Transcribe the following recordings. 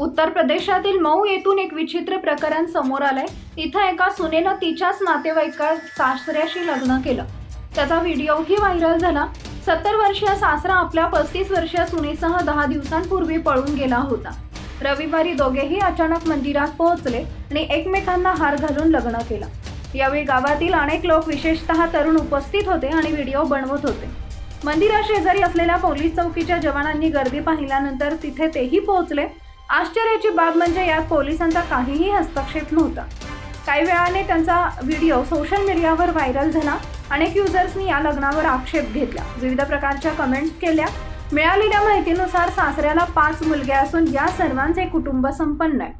उत्तर प्रदेशातील मऊ येथून एक विचित्र प्रकरण समोर आलंय. तिथं एका सुनेनं तिच्याच नातेवाईका सासऱ्याशी लग्न केलं. त्याचा व्हिडिओही व्हायरल झाला. सत्तर वर्षीय सासरा आपल्या पस्तीस वर्षीय सुनेसह दहा दिवसांपूर्वी पळून गेला होता. रविवारी दोघेही अचानक मंदिरात पोहोचले आणि एकमेकांना हार घालून लग्न केलं. यावेळी गावातील अनेक लोक विशेषतः तरुण उपस्थित होते आणि व्हिडिओ बनवत होते. मंदिराशेजारी असलेल्या पोलीस चौकीच्या जवानांनी गर्दी पाहिल्यानंतर तिथे तेही पोहोचले. आश्चर्याची बाब म्हणजे यात पोलिसांचा काहीही हस्तक्षेप नव्हता. काही वेळाने त्यांचा व्हिडिओ सोशल मीडियावर व्हायरल झाला. अनेक युजर्सनी या लग्नावर आक्षेप घेतला. विविध प्रकारच्या कमेंट्स केल्या. मिळालेल्या माहितीनुसार सासऱ्याला पाच मुलगे असून या सर्वांचे कुटुंब संपन्न आहे.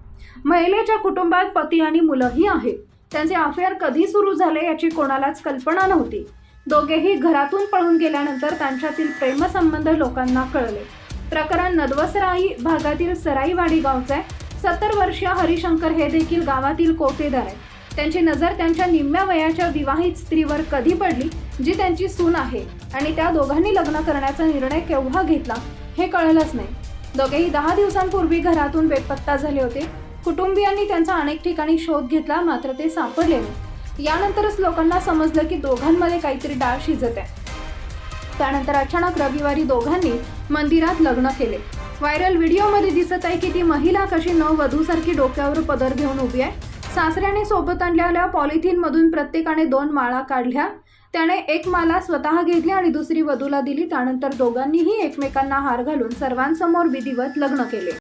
महिलेच्या कुटुंबात पती आणि मुलंही आहेत. त्यांचे अफेअर कधी सुरू झाले याची कोणालाच कल्पना नव्हती. दोघेही घरातून पळून गेल्यानंतर त्यांच्यातील प्रेमसंबंध लोकांना कळले. प्रकरण नदवसराई भागातील सराईवाडी गावचं आहे. सत्तर वर्षीय हरिशंकर हे देखील गावातील कोटेदार आहेत. त्यांची नजर त्यांच्या निम्म्या वयाच्या विवाहित स्त्रीवर कधी पडली जी त्यांची सून आहे? आणि त्या दोघांनी लग्न करण्याचा निर्णय केव्हा घेतला हे कळलंच नाही. दोघेही दहा दिवसांपूर्वी घरातून बेपत्ता झाले होते. कुटुंबियांनी त्यांचा अनेक ठिकाणी शोध घेतला मात्र ते सापडले नाही. यानंतरच लोकांना समजलं की दोघांमध्ये काहीतरी डाळ शिजत आहे. त्यानंतर अचानक रविवारी दोघांनी मंदिरात लग्न केले. व्हायरल व्हिडिओमध्ये दिसत आहे की ती महिला कशी नववधूसारखी वधूसारखी डोक्यावर पदर घेऊन उभी आहे. सासऱ्याने सोबत आणलेल्या पॉलिथिनमधून प्रत्येकाने दोन माळा काढल्या. त्याने एक माला स्वतः घेतली आणि दुसरी वधूला दिली. त्यानंतर दोघांनीही एकमेकांना हार घालून सर्वांसमोर विधिवत लग्न केले.